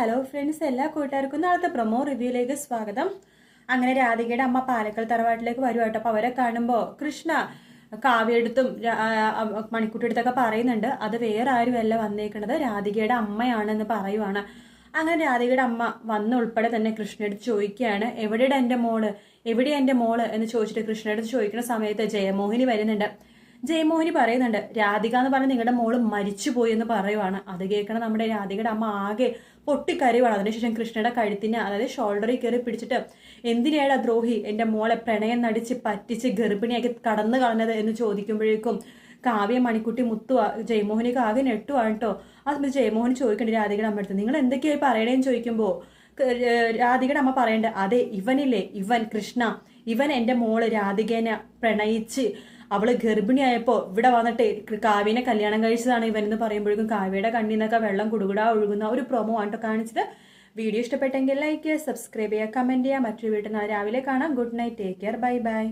Hello friends എല്ലാ കൂട്ടുകാർക്കും നാളത്തെ പ്രൊമോ റിവ്യൂയിലേക്ക് സ്വാഗതം. അങ്ങനെ രാധികയുടെ അമ്മ പാലക്കൽ തറവാട്ടിലേക്ക് വരുവാട്ടോ അപ്പോൾ അവരെ കാണുമ്പോൾ കൃഷ്ണ കാവ്യടുത്തും മണിക്കുട്ടിയെടുത്തൊക്കെ പറയുന്നുണ്ട്. അത് വേറെ ആരുമല്ല വന്നേക്കുന്നത് രാധികയുടെ അമ്മയാണെന്ന് പറയുവാണ്. അങ്ങനെ രാധികയുടെ അമ്മ വന്ന ഉൾപ്പെടെ തന്നെ കൃഷ്ണയെടുത്ത് ചോദിക്കുകയാണ്. എവിടെയുടെ എന്റെ മോൾ? എവിടെയാണ് എന്റെ മോൾ? എന്ന് ചോദിച്ചിട്ട് കൃഷ്ണയെടുത്ത് ചോദിക്കുന്ന സമയത്ത് ജയമോഹിനി വരുന്നുണ്ട്. ജയമോഹിനി പറയുന്നുണ്ട് രാധിക എന്ന് പറഞ്ഞ നിങ്ങളുടെ മോൾ മരിച്ചുപോയി എന്ന് പറയുവാണ്. അത് കേൾക്കണം നമ്മുടെ രാധികയുടെ അമ്മ ആകെ പൊട്ടിക്കരയുവാണ്. അതിനുശേഷം കൃഷ്ണയുടെ കഴുത്തിന് അതായത് ഷോൾഡറിൽ കയറി പിടിച്ചിട്ട് എന്തിനാണ് ദ്രോഹി? എന്റെ മോളെ പ്രണയം നടിച്ച് പറ്റിച്ച് ഗർഭിണിയാക്കി കടന്നു കളഞ്ഞത്? എന്ന് ചോദിക്കുമ്പോഴേക്കും കാവ്യ മണിക്കുട്ടി മുത്തു ജയമോഹനിക്ക് ആകെ നെട്ടുവാണ് കേട്ടോ സമയത്ത് ജയമോഹൻ ചോദിക്കണ്ടേ രാധികയുടെ അമ്മ അടുത്ത് നിങ്ങൾ എന്തൊക്കെയായി പറയണേന്ന് ചോദിക്കുമ്പോൾ രാധികയുടെ അമ്മ പറയണ്ട അതെ ഇവനില്ലേ ഇവൻ കൃഷ്ണ ഇവൻ എന്റെ മോൾ രാധികേനെ പ്രണയിച്ച് അവൾ ഗർഭിണിയായപ്പോൾ ഇവിടെ വന്നിട്ട് കാവ്യനെ കല്യാണം കഴിച്ചതാണ് ഇവൻ എന്ന് പറയുമ്പോഴേക്കും കാവ്യയുടെ കണ്ണിൽ നിന്നൊക്കെ വെള്ളം കുടുകുടാ ഒഴുകുന്ന ഒരു പ്രൊമോ ആണ് കേട്ടോ കാണിച്ചത്. വീഡിയോ ഇഷ്ടപ്പെട്ടെങ്കിൽ ലൈക്ക് ചെയ്യുക സബ്സ്ക്രൈബ് ചെയ്യുക കമന്റ് ചെയ്യുക. മറ്റൊരു വീട്ടിൽ നിന്ന് രാവിലെ കാണാം. Good night take care bye bye